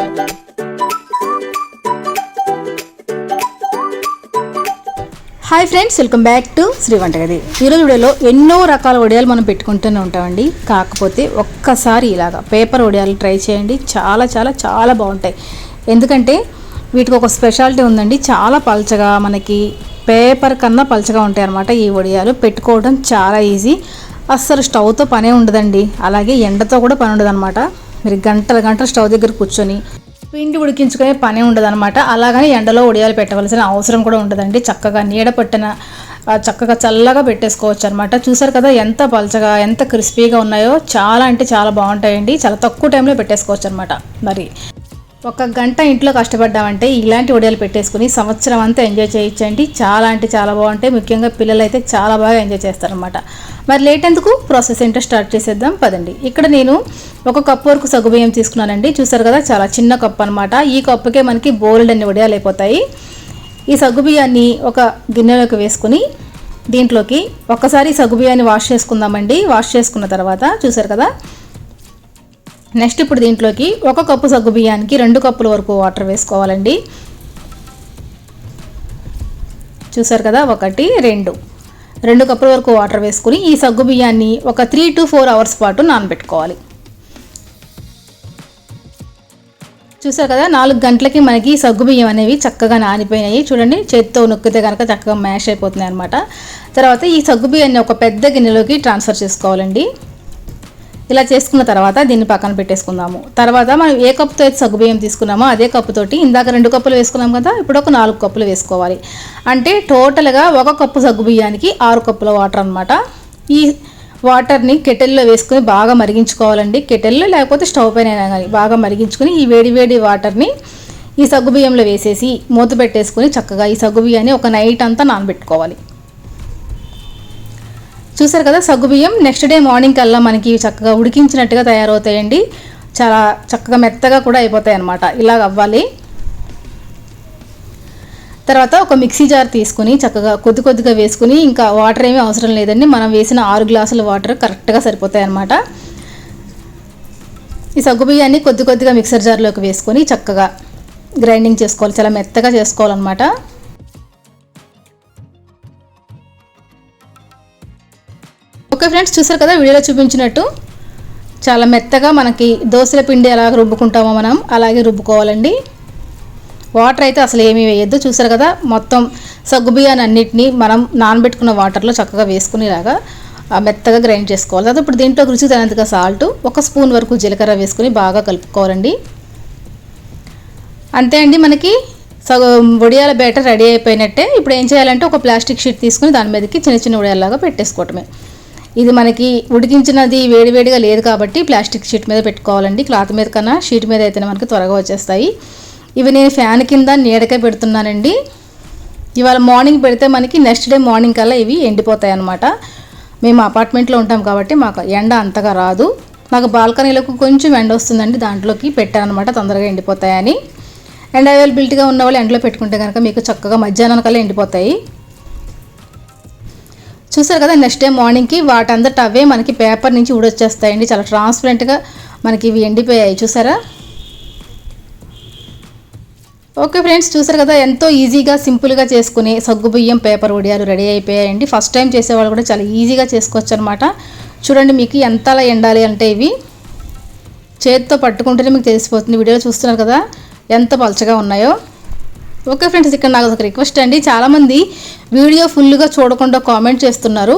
Hi friends welcome back to Sri వంటగది ఈరోజు వీడియోలో ఎన్నో రకాల వడియాలు మనం పెట్టుకుంటూనే ఉంటామండి. కాకపోతే ఒక్కసారి ఇలాగా పేపర్ వడియాలు ట్రై చేయండి. చాలా చాలా చాలా బాగుంటాయి. ఎందుకంటే వీటికి ఒక స్పెషాలిటీ ఉందండి. చాలా పలచగా మనకి పేపర్ కన్నా పలచగా ఉంటాయి అన్నమాట ఈ వడియాలు పెట్టుకోవడం చాలా ఈజీ. అస్సలు స్టవ్తో పనే ఉండదండి. అలాగే ఎండతో కూడా పని ఉండదు అనమాట మీరు గంటల గంటల స్టవ్ దగ్గర కూర్చొని పిండి ఉడికించుకునే పని ఉండదన్నమాట. అలాగని ఎండలో ఉడియాలు పెట్టవలసిన అవసరం కూడా ఉండదండి. చక్కగా నీడ పట్టిన చక్కగా చల్లగా పెట్టేసుకోవచ్చు అనమాట చూసారు కదా ఎంత పలచగా ఎంత క్రిస్పీగా ఉన్నాయో. చాలా అంటే చాలా బాగుంటాయండి. చాలా తక్కువ టైంలో పెట్టేసుకోవచ్చు అనమాట మరి ఒక గంట ఇంట్లో కష్టపడ్డామంటే ఇలాంటి వడియాలు పెట్టేసుకుని సంవత్సరం అంతా ఎంజాయ్ చేయించండి. చాలా అంటే చాలా బాగుంటాయి. ముఖ్యంగా పిల్లలు అయితే చాలా బాగా ఎంజాయ్ చేస్తారనమాట మరి లేట్ ఎందుకు? ప్రాసెస్ ఏంటో స్టార్ట్ చేసేద్దాం. పదండి. ఇక్కడ నేను ఒక కప్పు వరకు సగ్గుబియ్యం తీసుకున్నానండి. చూసారు కదా చాలా చిన్న కప్పు అనమాట ఈ కప్పుకే మనకి బోల్డ్ అన్ని వడియాలు అయిపోతాయి. ఈ సగ్గుబియ్యాన్ని ఒక గిన్నెలోకి వేసుకుని దీంట్లోకి ఒక్కసారి సగ్గుబియ్యాన్ని వాష్ చేసుకుందామండి. వాష్ చేసుకున్న తర్వాత చూసారు కదా నెక్స్ట్ ఇప్పుడు దీంట్లోకి ఒక కప్పు సగ్గు బియ్యానికి రెండు కప్పుల వరకు వాటర్ వేసుకోవాలండి. చూసారు కదా? ఒకటి రెండు. రెండు కప్పుల వరకు వాటర్ వేసుకుని ఈ సగ్గు బియ్యాన్ని ఒక త్రీ టు ఫోర్ అవర్స్ పాటు నానబెట్టుకోవాలి. చూసారు కదా? నాలుగు గంటలకి మనకి సగ్గు బియ్యం అనేవి చక్కగా నానిపోయినాయి. చూడండి చేత్తో నొక్కితే కనుక చక్కగా మ్యాష్ అయిపోతున్నాయి అనమాట తర్వాత ఈ సగ్గు బియ్యాన్ని ఒక పెద్ద గిన్నెలోకి ట్రాన్స్ఫర్ చేసుకోవాలండి. ఇలా చేసుకున్న తర్వాత దీన్ని పక్కన పెట్టేసుకుందాము. తర్వాత మనం ఏ కప్పుతో అయితే సగ్గుబియ్యం తీసుకున్నామో అదే కప్పుతోటి ఇందాక రెండు కప్పులు వేసుకున్నాం కదా ఇప్పుడు ఒక నాలుగు కప్పులు వేసుకోవాలి. అంటే టోటల్గా ఒక కప్పు సగ్గుబియ్యానికి ఆరు కప్పుల వాటర్ అనమాట ఈ వాటర్ని కెటిల్లో వేసుకుని బాగా మరిగించుకోవాలండి. కెటిల్లో లేకపోతే స్టవ్ పైన అయినా కానీ బాగా మరిగించుకుని ఈ వేడి వేడి వాటర్ని ఈ సగ్గుబియ్యంలో వేసేసి మూత పెట్టేసుకుని చక్కగా ఈ సగ్గుబియ్యాన్ని ఒక నైట్ అంతా నానబెట్టుకోవాలి. చూసారు కదా సగ్గుబియ్యం నెక్స్ట్ డే మార్నింగ్ కల్లా మనకి చక్కగా ఉడికించినట్టుగా తయారవుతాయండి. చాలా చక్కగా మెత్తగా కూడా అయిపోతాయి అన్నమాట ఇలాగ అవ్వాలి. తర్వాత ఒక మిక్సీ జార్ తీసుకుని చక్కగా కొద్ది కొద్దిగా వేసుకుని ఇంకా వాటర్ ఏమీ అవసరం లేదండి. మనం వేసిన ఆరు గ్లాసుల వాటర్ కరెక్ట్గా సరిపోతాయి అన్నమాట ఈ సగ్గుబియ్యాన్ని కొద్ది కొద్దిగా మిక్సర్ జార్లోకి వేసుకొని చక్కగా గ్రైండింగ్ చేసుకోవాలి. చాలా మెత్తగా చేసుకోవాలన్నమాట. ఓకే ఫ్రెండ్స్ చూసారు కదా వీడియోలో చూపించినట్టు చాలా మెత్తగా మనకి దోశల పిండి ఎలా రుబ్బుకుంటామో మనం అలాగే రుబ్బుకోవాలండి. వాటర్ అయితే అసలు ఏమీ వేయద్దు. చూసారు కదా మొత్తం సగ్గుబియ్యాన్ని అన్నిటినీ మనం నానబెట్టుకున్న వాటర్లో చక్కగా వేసుకునేలాగా మెత్తగా గ్రైండ్ చేసుకోవాలి. తర్వాత ఇప్పుడు దీంట్లో రుచి తగినంతగా సాల్ట్ ఒక స్పూన్ వరకు జీలకర్ర వేసుకుని బాగా కలుపుకోవాలండి. అంతే అండి మనకి సగం వడియాల బ్యాటర్ రెడీ అయిపోయినట్టే. ఇప్పుడు ఏం చేయాలంటే ఒక ప్లాస్టిక్ షీట్ తీసుకుని దాని మీదకి చిన్న చిన్న వడియాల్లాగా పెట్టేసుకోవటమే. ఇది మనకి ఉడికించినది వేడివేడిగా లేదు కాబట్టి ప్లాస్టిక్ షీట్ మీద పెట్టుకోవాలండి. క్లాత్ మీద కన్నా షీట్ మీద అయితేనే మనకి త్వరగా వచ్చేస్తాయి. ఇవి నేను ఫ్యాన్ కింద నీడకే పెడుతున్నానండి. ఇవాళ మార్నింగ్ పెడితే మనకి నెక్స్ట్ డే మార్నింగ్ కల్లా ఇవి ఎండిపోతాయి అనమాట మేము అపార్ట్మెంట్లో ఉంటాం కాబట్టి మాకు ఎండ అంతగా రాదు. మాకు బాల్కనీలకు కొంచెం ఎండ వస్తుందండి దాంట్లోకి పెట్టానమాట తొందరగా ఎండిపోతాయని. ఎండ అవైలబిలిటీగా ఉన్న వాళ్ళు ఎండలో పెట్టుకుంటే కనుక మీకు చక్కగా మధ్యాహ్నం కల్లా ఎండిపోతాయి. చూసారు కదా నెక్స్ట్ డే మార్నింగ్కి వాటందట అవే మనకి పేపర్ నుంచి ఊడొచ్చేస్తాయండి. చాలా ట్రాన్స్పరెంట్గా మనకి ఇవి ఎండిపోయాయి. చూసారా? ఓకే ఫ్రెండ్స్ చూసారు కదా ఎంతో ఈజీగా సింపుల్గా చేసుకుని సగ్గుబియ్యం పేపర్ ఉడియాలు రెడీ అయిపోయాయండి. ఫస్ట్ టైం చేసేవాళ్ళు కూడా చాలా ఈజీగా చేసుకోవచ్చు అనమాట చూడండి మీకు ఎంతలా ఎండాలి అంటే ఇవి. చేతితో పట్టుకుంటేనే మీకు తెలిసిపోతుంది. వీడియోలో చూస్తున్నారు కదా ఎంత పలచగా ఉన్నాయో. ఓకే ఫ్రెండ్స్ ఇక్కడ నాకు ఒక రిక్వెస్ట్ అండి. చాలామంది వీడియో ఫుల్గా చూడకుండా కామెంట్ చేస్తున్నారు.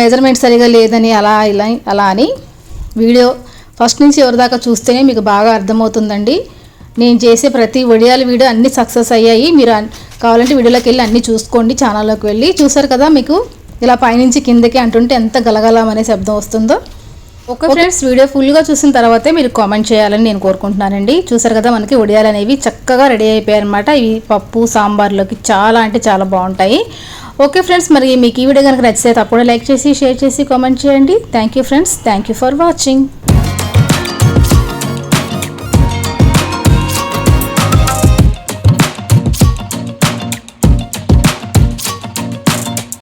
మెజర్మెంట్ సరిగా లేదని అలా ఇలా అలా అని. వీడియో ఫస్ట్ నుంచి ఎవరి దాకా చూస్తేనే మీకు బాగా అర్థమవుతుందండి. నేను చేసే ప్రతి వడియాల వీడియో అన్నీ సక్సెస్ అయ్యాయి. మీరు కావాలంటే వీడియోలోకి వెళ్ళి అన్నీ చూసుకోండి ఛానల్లోకి వెళ్ళి. చూసారు కదా మీకు? ఇలా పైనుంచి కిందకి అంటుంటే ఎంత గలగలం అనే శబ్దం వస్తుందో. ఓకే. ఫ్రెండ్స్ వీడియో ఫుల్గా చూసిన తర్వాతే మీరు కామెంట్ చేయాలని నేను కోరుకుంటున్నానండి. చూసారు కదా మనకి వడియాలు అనేవి చక్కగా రెడీ అయిపోయాయి అనమాట ఇవి పప్పు సాంబార్లోకి చాలా అంటే చాలా బాగుంటాయి. ఓకే ఫ్రెండ్స్ మరి మీకు ఈ వీడియో కనుక నచ్చితే తప్పకుండా లైక్ చేసి షేర్ చేసి కామెంట్ చేయండి. Thank you friends thank you for watching